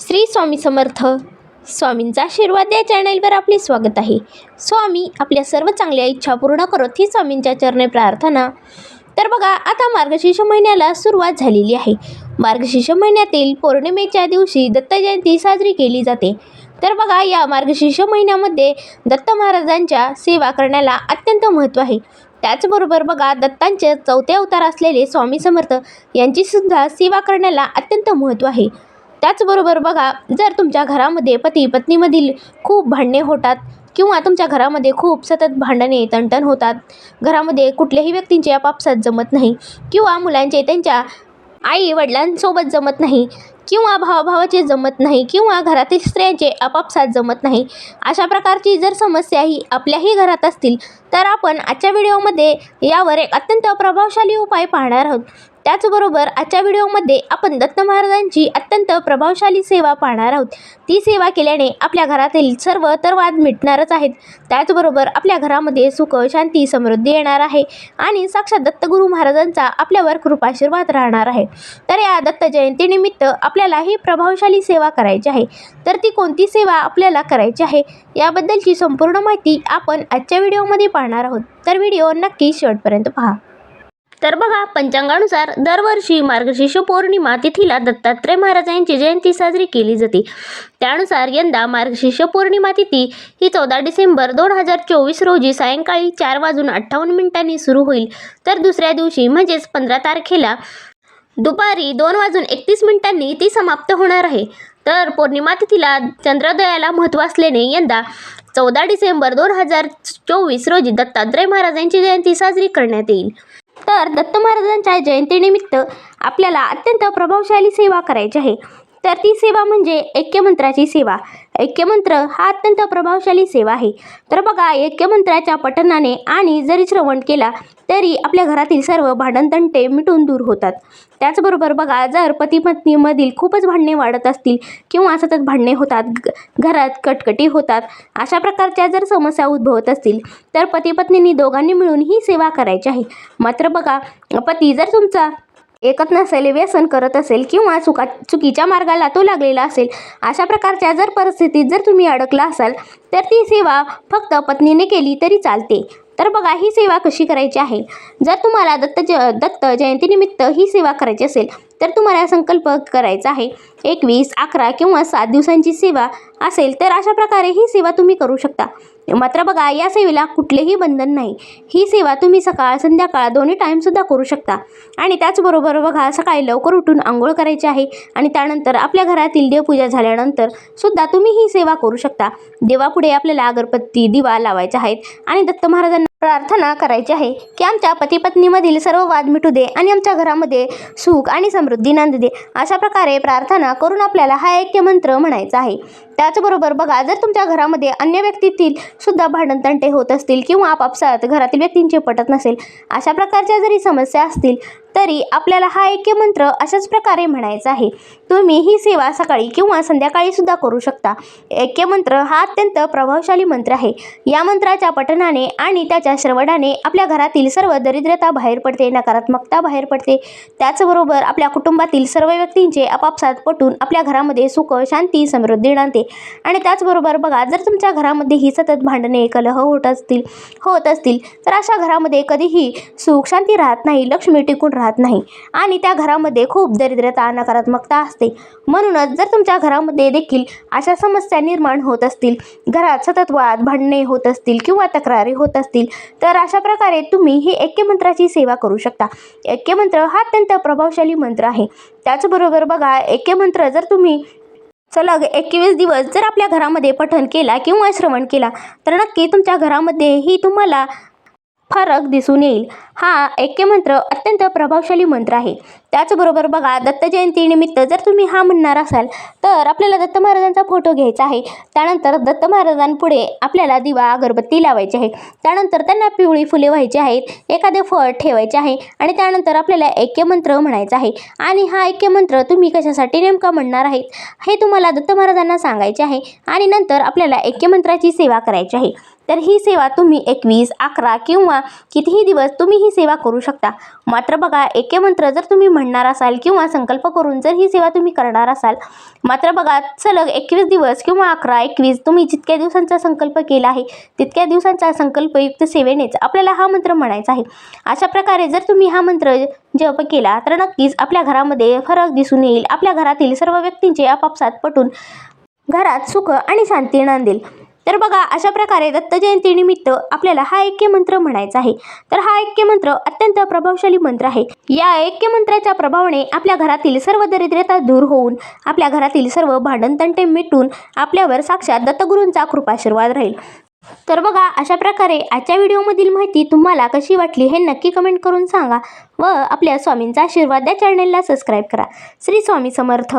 श्री स्वामी समर्थ. स्वामींचा आशीर्वाद या चॅनलवर आपले स्वागत आहे. स्वामी आपल्या सर्व चांगल्या इच्छा पूर्ण करत ही स्वामींच्या चरणे प्रार्थना. तर बघा आता मार्गशीर्ष महिन्याला सुरुवात झालेली आहे. मार्गशीर्ष महिन्यातील पौर्णिमेच्या दिवशी दत्त जयंती साजरी केली जाते. तर बघा या मार्गशीर्ष महिन्यामध्ये दत्त महाराजांच्या सेवा करण्याला अत्यंत महत्त्व आहे. त्याचबरोबर बघा दत्तांचे चौथे अवतार असलेले स्वामी समर्थ यांची सुद्धा सेवा करण्याला अत्यंत महत्त्व आहे. त्याचबरोबर बघा जर तुमच्या घरामध्ये पती पत्नीमधील खूप भांडणे होतात किंवा तुमच्या घरामध्ये खूप सतत भांडणे तणतण होतात घरामध्ये कुठल्याही व्यक्तींचे आपापसात जमत नाही किंवा मुलांचे त्यांच्या आई वडिलांसोबत जमत नाही किंवा भावाभावाचे जमत नाही किंवा घरातील स्त्रियांचे आपापसात जमत नाही अशा प्रकारची जर समस्या ही आपल्याही घरात असतील तर आपण आजच्या व्हिडिओमध्ये यावर एक अत्यंत प्रभावशाली उपाय पाहणार आहोत. त्याचबरोबर आजच्या व्हिडिओमध्ये आपण दत्त महाराजांची अत्यंत प्रभावशाली सेवा पाहणार आहोत. ती सेवा केल्याने आपल्या घरातील सर्व तर वाद मिटणारच आहेत. त्याचबरोबर आपल्या घरामध्ये सुख शांती समृद्धी येणार आहे आणि साक्षात दत्तगुरू महाराजांचा आपल्यावर कृपाशीर्वाद राहणार आहे. तर या दत्त जयंतीनिमित्त आपल्याला ही प्रभावशाली सेवा करायची आहे. तर ती कोणती सेवा आपल्याला करायची आहे याबद्दलची संपूर्ण माहिती आपण आजच्या व्हिडिओमध्ये पाहणार आहोत. तर व्हिडिओ नक्की शेवटपर्यंत पहा. तर बघा पंचांगानुसार दरवर्षी मार्गशीर्ष पौर्णिमा तिथीला दत्तात्रय महाराजांची जयंती साजरी केली जाते. त्यानुसार यंदा मार्गशीर्ष पौर्णिमा तिथी ही चौदा डिसेंबर दोन हजार चोवीस रोजी सायंकाळी चार वाजून अठ्ठावन्न मिनिटांनी सुरू होईल. तर दुसऱ्या दिवशी म्हणजेच पंधरा तारखेला दुपारी दोन वाजून एकतीस मिनिटांनी ती समाप्त होणार आहे. तर पौर्णिमा तिथीला चंद्रोदयाला महत्त्व असल्याने यंदा चौदा डिसेंबर दोन हजार चोवीस रोजी दत्तात्रय महाराजांची जयंती साजरी करण्यात येईल. तर दत्त महाराजांच्या जयंतीनिमित्त आपल्याला अत्यंत प्रभावशाली सेवा करायची आहे. तर ती सेवा म्हणजे ऐक्यमंत्राची सेवा. ऐक्यमंत्र हा अत्यंत प्रभावशाली सेवा आहे. तर बघा ऐक्यमंत्राच्या पठणाने आणि जरी श्रवण केला तरी आपल्या घरातील सर्व भांडणतंटे मिटून दूर होतात. त्याचबरोबर बघा जर पती पत्नीमधील खूपच भांडणे वाढत असतील किंवा सतत भांडणे होतात घरात कटकटी होतात अशा प्रकारच्या जर समस्या उद्भवत असतील तर पती पत्नींनी दोघांनी मिळून ही सेवा करायची आहे. मात्र बघा पती जर तुमचा एकत नसेल व्यसन करत असेल किंवा चुका चुकीच्या मार्गाला तो लागलेला असेल अशा प्रकारच्या जर परिस्थितीत जर तुम्ही अडकला असाल तर ती सेवा फक्त पत्नीने केली तरी चालते. तर बघा ही सेवा कशी करायची आहे? जर तुम्हाला दत्त ज दत्त जयंतीनिमित्त ही सेवा करायची असेल तर तुम्हाला संकल्प करायचा आहे. एकवीस अकरा किंवा सात दिवसांची सेवा असेल तर अशा प्रकारे ही सेवा तुम्ही करू शकता. मात्र बघा या सेवेला कुठलेही बंधन नाही. ही सेवा तुम्ही सकाळ संध्याकाळ दोन्ही टाईमसुद्धा करू शकता. आणि त्याचबरोबर बघा सकाळी लवकर उठून आंघोळ करायची आहे आणि त्यानंतर आपल्या घरातील देवपूजा झाल्यानंतर सुद्धा तुम्ही ही सेवा करू शकता. देवापुढे आपल्याला अगरबत्ती दिवा लावायचा आहेत आणि दत्त महाराजांना प्रार्थना करायची आहे की आमच्या पतीपत्नीमधील सर्व वाद मिटू दे आणि आमच्या घरामध्ये सुख आणि समृद्धी समृद्धी दे अशा प्रकारे प्रार्थना करून आपल्याला हा ऐक्य मंत्र म्हणायचा आहे. त्याचबरोबर बघा जर तुमच्या घरामध्ये अन्य व्यक्तीतील सुद्धा भांडणतंटे होत असतील किंवा आपापसात घरातील व्यक्तींचे पटत नसेल अशा प्रकारच्या जरी समस्या असतील तरी आपल्याला हा ऐक्य मंत्र अशाच प्रकारे म्हणायचा आहे. तुम्ही ही सेवा सकाळी किंवा संध्याकाळी सुद्धा करू शकता. ऐक्य मंत्र हा अत्यंत प्रभावशाली मंत्र आहे. या मंत्राच्या पठणाने आणि त्याच्या श्रवणाने आपल्या घरातील सर्व दरिद्रता बाहेर पडते नकारात्मकता बाहेर पडते. त्याचबरोबर आपल्या कुटुंबातील सर्व व्यक्तींचे आपापसात पटून आपल्या घरामध्ये सुख शांती समृद्धी आणते आणि त्याचबरोबर बघा जर तुमच्या घरामध्ये ही सतत भांडणे कलह होत असतील होत असतील तर अशा घरामध्ये कधीही सुख शांती राहत नाही लक्ष्मी टिकून राहत नाही. आणि त्या घरामध्ये खूप दरिद्रता नकारात्मकता असते. म्हणूनच जर तुमच्या घरामध्ये देखील अशा समस्या निर्माण होत असतील घरात सतत वाद भांडणे होत असतील किंवा तक्रारी होत असतील तर अशा प्रकारे तुम्ही ही ऐक्यमंत्राची सेवा करू शकता. ऐक्यमंत्र हा अत्यंत प्रभावशाली मंत्र आहे. त्याचबरोबर बघा ऐक्यमंत्र जर तुम्ही सलग एकवीस दिवस जर आपल्या घरामध्ये पठण केला किंवा श्रवण केला तर नक्की तुमच्या घरामध्ये ही तुम्हाला फरक दिसून येईल. हा ऐक्यमंत्र अत्यंत प्रभावशाली मंत्र आहे. त्याचबरोबर बघा दत्त जयंतीनिमित्त जर तुम्ही हा म्हणणार असाल तर आपल्याला दत्त महाराजांचा फोटो घ्यायचा आहे. त्यानंतर दत्त महाराजांपुढे आपल्याला दिवा अगरबत्ती लावायची आहे. त्यानंतर त्यांना पिवळी फुले व्हायची आहेत एखादे फळ ठेवायचे आहे आणि त्यानंतर आपल्याला ऐक्यमंत्र म्हणायचा आहे. आणि हा ऐक्यमंत्र तुम्ही कशासाठी नेमका म्हणणार आहेत हे तुम्हाला दत्त महाराजांना सांगायचे आहे आणि नंतर आपल्याला ऐक्यमंत्राची सेवा करायची आहे. तर ही सेवा तुम्ही एकवीस अकरा किंवा कितीही दिवस तुम्ही ही सेवा करू शकता. मात्र बघा एके मंत्र जर तुम्ही म्हणणार असाल किंवा संकल्प करून जर ही सेवा तुम्ही करणार असाल मात्र बघा सलग एकवीस दिवस किंवा अकरा एकवीस तुम्ही जितक्या दिवसांचा संकल्प केला आहे तितक्या दिवसांचा संकल्पयुक्त सेवेनेच आपल्याला हा मंत्र म्हणायचा आहे. अशा प्रकारे जर तुम्ही हा मंत्र जप केला तर नक्कीच आपल्या घरामध्ये फरक दिसून येईल. आपल्या घरातील सर्व व्यक्तींचे आपापसात पटून घरात सुख आणि शांती नांदेल. तर बघा अशा प्रकारे दत्त जयंतीनिमित्त आपल्याला हा ऐक्य मंत्र म्हणायचा आहे. तर हा ऐक्य मंत्र अत्यंत प्रभावशाली मंत्र आहे. या ऐक्य मंत्राच्या प्रभावाने आपल्या घरातील सर्व दरिद्रता दूर होऊन आपल्या घरातील सर्व भांडणतंटे मिटून आपल्यावर साक्षात दत्तगुरूंचा कृपाशीर्वाद राहील. तर बघा अशा प्रकारे आजच्या व्हिडिओमधील माहिती तुम्हाला कशी वाटली हे नक्की कमेंट करून सांगा व आपल्या स्वामींचा आशीर्वाद या चॅनेलला सबस्क्राईब करा. श्री स्वामी समर्थ.